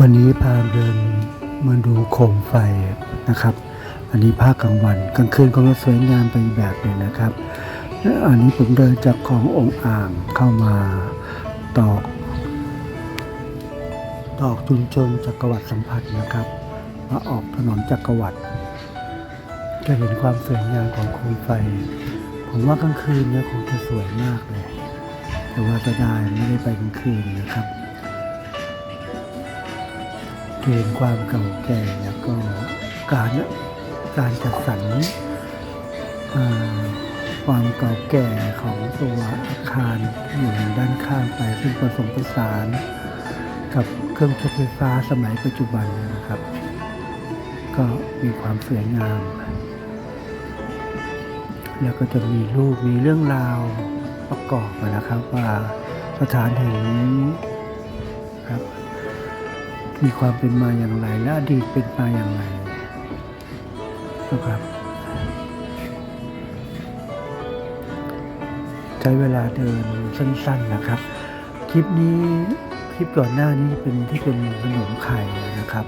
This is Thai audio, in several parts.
วันนี้พาเดินมาดูโคมไฟนะครับ อันนี้ภาคกลางวันกลางคืนก็สวยงามไปอีกแบบหนึ่งนะครับและอันนี้ผมเดินจากขององค์อ่างเข้ามาตอกตอกจุนจนจักรวรรดิสัมผัสนะครับ มาออกถนนจักรวรรดิจะเห็นความสวยงามของโคมไฟ ผมว่ากลางคืนเนี่ยคงจะสวยมากเลย แต่ว่าจะได้ไม่ได้ไปกลางคืนนะครับ เห็นความเก่าแก่แล้วก็การการจัดสรรความเก่าแก่ของตัวอาคารอยู่ด้านข้างไปซึ่งผสมผสาน กับเครื่องใช้ไฟฟ้าสมัยปัจจุบันนะครับ ก็มีความสวยงาม แล้วก็จะมีรูปมีเรื่องราวประกอบนะครับว่าสถานแห่งนี้ครับ มีความเป็นมาอย่างไร และอดีตเป็นมาอย่างไรนะครับ ใช้เวลาเดินสั้น ๆนะครับ คลิปนี้คลิปก่อนหน้านี้เป็นที่เป็นขนมไข่นะครับ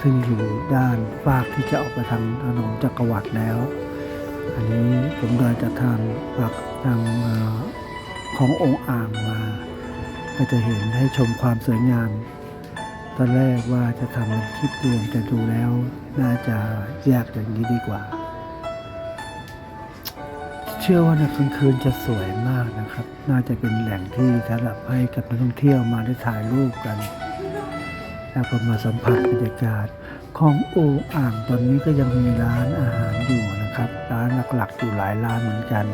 ซึ่งอยู่ด้านฝากที่จะออกไปทางถนนจักรวรรดิแล้ว อันนี้ผมเดินจากทางฝากทางขององค์อ่างมาก็จะเห็นให้ชมความสวยงาม ตอนแรกว่าจะทำเป็นคลิปรวมแต่ดูแล้ว น่าจะแยกอย่างนี้ดีกว่า เชื่อว่าในกลางคืนจะสวยมากนะครับ น่าจะเป็นแหล่งที่สำหรับให้กับนักท่องเที่ยวมาได้ถ่ายรูปกันแล้วก็มาสัมผัสบรรยากาศของโอ่งอ่างตอนนี้ก็ยังมีร้านอาหารอยู่นะครับ ร้านหลักๆอยู่หลายร้านเหมือนกัน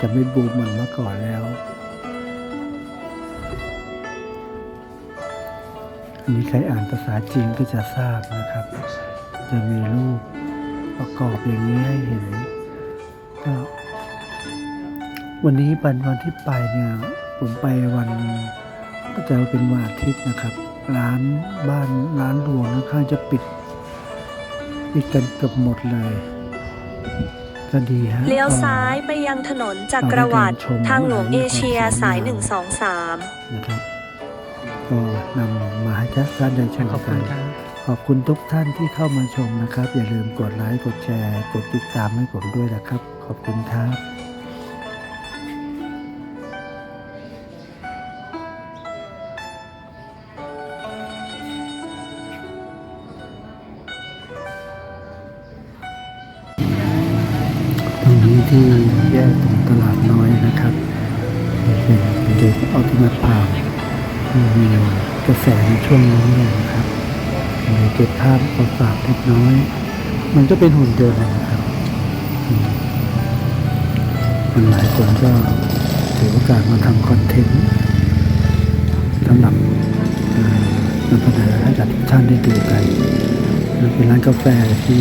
จะไม่บูมเหมือนเมื่อก่อนแล้ว นนี้ใครอ่านภาษาจีนก็จะทราบนะครับ จะมีรูปประกอบอย่างนี้ให้เห็นก็วันนี้เป็นวันที่ไปเนี่ยผมไปวันก็จะเป็นวันอาทิตย์นะครับ ร้านบ้านร้านรวงค่อนข้างจะปิดปิดกันเกือบหมดเลยก็ดีฮะเลี้ยวก็ซ้ายไปยังถนนจักรวรรดิทางหลวงเอเชียสาย 123 นะครับ ก็นำมาให้ท่านได้ชมกันขอบคุณทุกท่านที่เข้ามาชมนะครับ อย่าลืมกดไลค์ กดแชร์ กดติดตามให้ผมด้วยนะครับ ขอบคุณครับตรงนี้ที่แยกตรงตลาดน้อยนะครับ เป็นเด็กออติมาพาว ที่มีกระแสในช่วงนี้เลยนะครับเลยเก็บภาพมาฝากเล็กน้อย มันก็เป็นหุ่นเดิมนะครับมันหลายคนก็ถือโอกาสมาทำคอนเทนต์สำหรับนำเสนอให้กับทุกท่านได้ดูกันมันเป็นร้านกาแฟที่